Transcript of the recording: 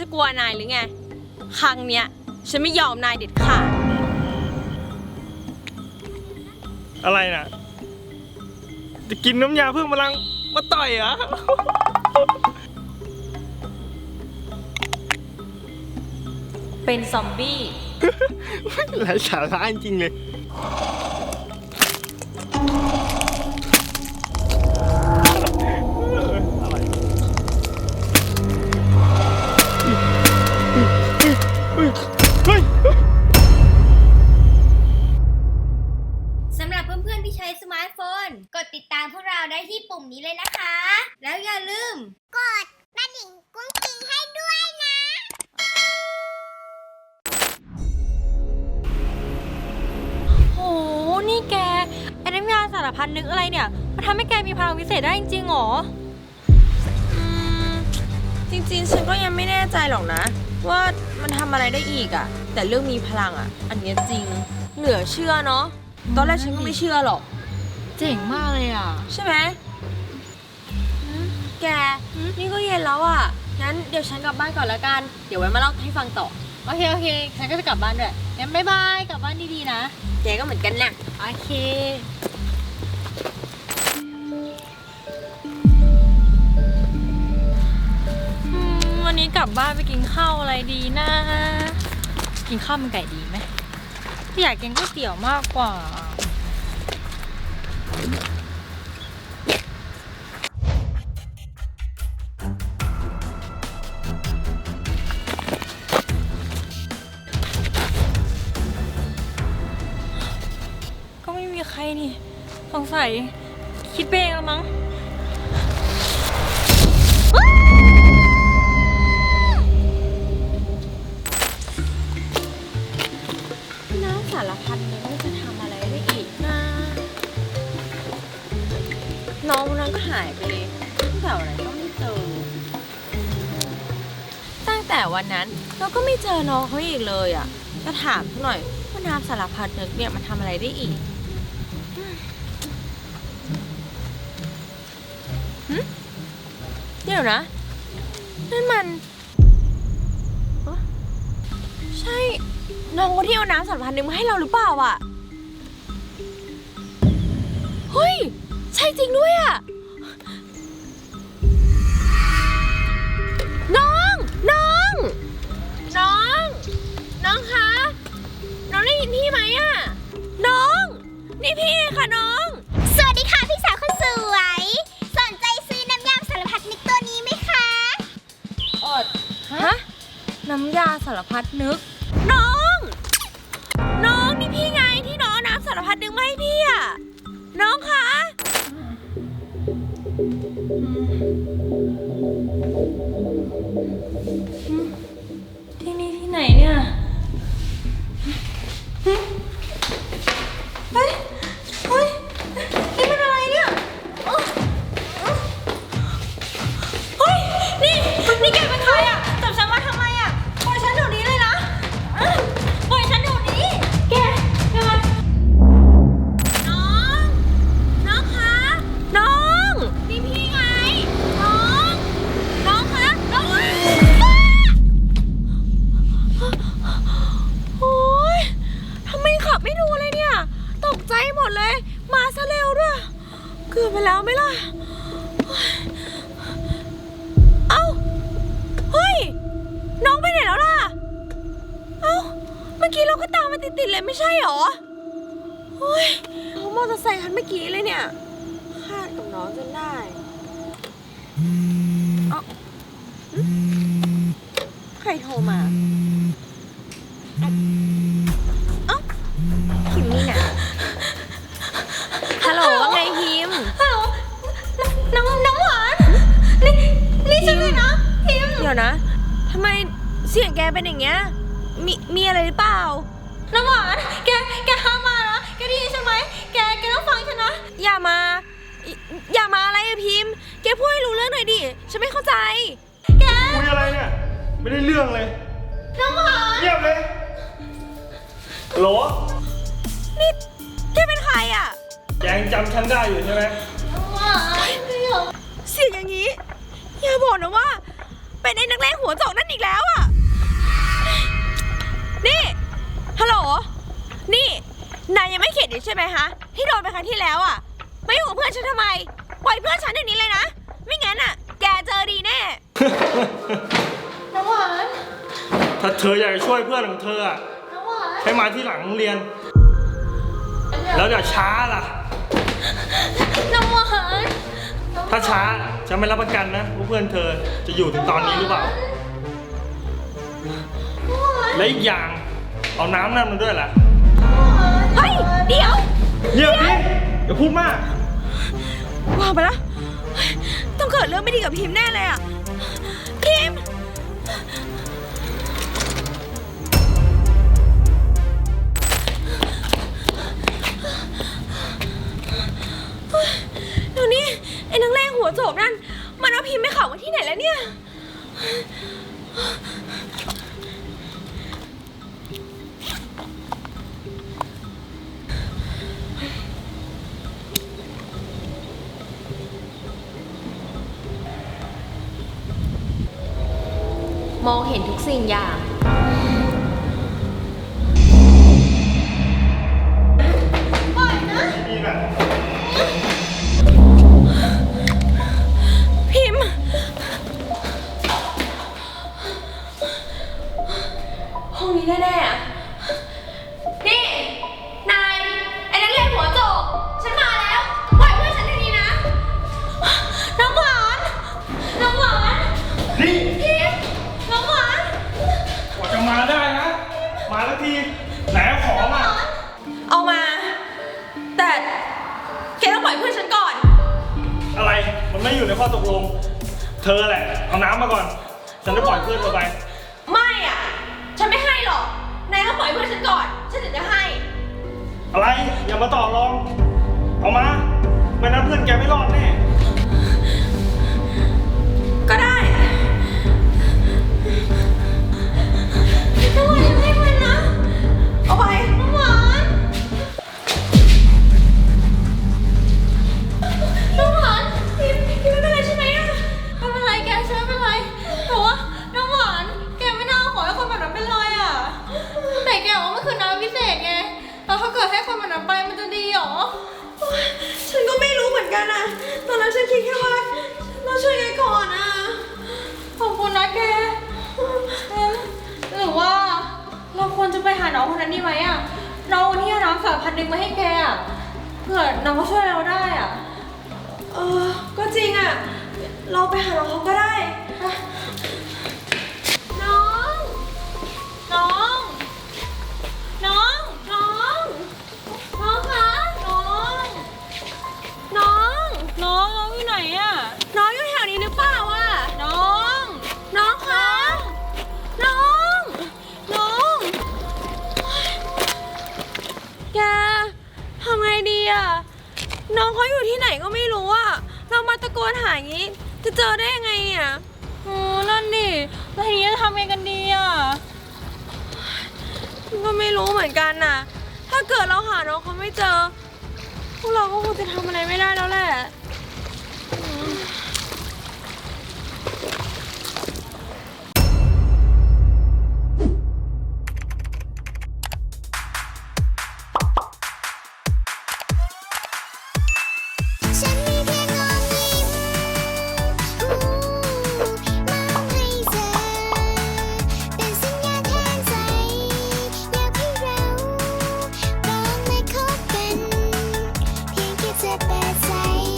จะกลัวนายหรือไง ครั้งเนี้ย ฉันไม่ยอมนายเด็ดขาด อะไรน่ะจะกินน้ำยาเพิ่มพลังมาต่อยเหรอ เป็นซอมบี้หลายสาระจริงๆเลย ได้ที่ปุ่มนี้เลยนะคะ แล้วอย่าลืม กดกระดิ่งกุ้งกิ้งให้ด้วยนะ โห นี่แกไอ้น้ำยาสารพัดนึกอะไรเนี่ย มันทำให้แกมีพลังวิเศษได้จริงๆหรอ อืม จริงๆ ฉันก็ยังไม่แน่ใจหรอกนะ ว่ามันทำอะไรได้อีกอะแต่เรื่องมีพลังอะอันเนี้ยจริง เหลือเชื่อเนาะ ตอนแรกฉันก็ไม่เชื่อหรอก เจ๋งมากเลยอะ ใช่ไหมหืมแก นี่ก็เย็นแล้วอะงั้นเดี๋ยวฉันกลับบ้านก่อนละกัน เดี๋ยวไว้มาเล่าให้ฟังต่อ โอเค โอเค ฉันก็จะกลับบ้านด้วยงั้นบ๊ายบาย กลับบ้านดีๆนะ แกก็เหมือนกันนะโอเค อืมวันนี้กลับบ้านไปกินข้าวอะไรดีนะ กินข้าวมันไก่ดีไหมอยากกินก๋วยเตี๋ยวมากกว่า นี่ สงสัย คิดไปเองแล้วมั้งน้ำสารพัดนึกว่าจะทำอะไรได้อีกนะน้องคนนั้นก็หายไปเลยตั้งแต่วันนั้นก็ไม่เจอ ตั้งแต่วันนั้นเราก็ไม่เจอน้องเขาอีกเลยอะจะถามเขาหน่อยว่าน้ำสารพัดนึกเนี่ยมันทำอะไรได้อีกหึ เดี๋ยวนะ นั่นมัน ใช่ น้องคนที่เอาน้ำสารพัดนึกมาให้เราหรือเปล่าอะ เฮ้ย ใช่จริงด้วยอะ น้อง น้อง น้อง น้องคะ น้องได้ยินพี่ไหมอะ น้อง นี่พี่ค่ะน้อง สวัสดีค่ะพี่สาวคนสวย สนใจซื้อน้ำยาสารพัดนึกตัวนี้ไหมคะ อดฮะ น้ำยาสารพัดนึก น้อง น้องนี่พี่ไงที่น้องเอาน้ำสารพัดนึกมาให้พี่อะน้องคะที่ เมื่อกี้เราก็ตามมาติดๆเลยไม่ใช่หรอเฮ้ยเขามอเตอร์ไซค์คันเมื่อกี้เลยเนี่ยคาดกับน้องจนได้เอ้าหึใครโทรมาเอ้าพิมพ์นี่นะฮัลโหลว่าไงพิมพ์ ฮัลโหลน้องน้องหวาน นี่นี่ฉันเลยนะพิมเดี๋ยวนะทำไมเสียงแกเป็นอย่างเงี้ย มีมีอะไรหรือเปล่า น้องหวาน แก แกห้ามมานะแกได้ยินใช่ไหม แก แกต้องฟังฉันนะ อย่ามา อย่าอย่ามาอะไรอะพิมพ์ แกพูดให้รู้เรื่องหน่อยดิ ฉันไม่เข้าใจ แก คุยอะไรเนี่ย ไม่ได้เรื่องเลย น้องหวาน เงียบเลยโหลนี่แกเป็นใครอะแกยังจำฉันได้อยู่ใช่ไหมน้องหวานไม่ยอมเสียงอย่างนี้ อย่าบอกนะว่าเป็นเป็นไอ้นักเลงหัวโจกนั่นอีกแล้วอะ ฮัลโหล นี่ นายยังไม่เข็ดอีกใช่ไหมฮะ ที่โดนไปครั้งที่แล้วอะไม่อยู่กับเพื่อนฉันทำไม ปล่อยเพื่อนฉันเดี๋ยวนี้เลยนะ ไม่งั้นอะแกเจอดีแน่ น้ำหวานถ้าเธออยากจะช่วยเพื่อนของเธออะน้ำหวานให้มาที่หลังโรงเรียน แล้วอย่าช้าล่ะ น้ำหวานถ้าช้าจะไม่รับประกันนะว่าเพื่อนเธอจะอยู่ถึงตอนนี้หรือเปล่า และอีกอย่าง เอาน้ำนั่นมาด้วยล่ะเฮ้ย เดี๋ยว เงียบดิอย่าพูดมาก ว่าไปแล้วเฮ้ยต้องเกิดเรื่องไม่ดีกับพิมพ์แน่เลยอะ มองเห็นทุกสิ่งอย่าง แต่แกต้องปล่อยเพื่อนฉันก่อน อะไร มันไม่อยู่ในข้อตกลง เธอแหละ เอาน้ำมาก่อน ฉันจะปล่อยเพื่อนเธอไป ไม่อะ ฉันไม่ให้หรอก นายต้องปล่อยเพื่อนฉันก่อน ฉันถึงจะให้ อะไร อย่ามาต่อรอง เอามา ไม่นั้นเพื่อนแกไม่รอดแน่ น้องคนนั้นดีไหมอะน้องคนที่เอาน้ำสารพันหนึ่งมาให้แกอะเผื่อน้องเขาช่วยเราได้อะเออ ก็จริงอะเราไปหาน้องเขาก็ได้น้ อะน้องเขาอยู่ที่ไหนก็ไม่รู้อะเรามาตะโกนหาอย่างนี้ จะเจอได้ยังไงเนี่ย โอ้นั่นดิแล้วทีนี้จะทำยังไงกันดีอะ ก็ไม่รู้เหมือนกันน่ะ ถ้าเกิดเราหาน้องเขาไม่เจอ พวกเราก็คงจะทำอะไรไม่ได้แล้วแหละ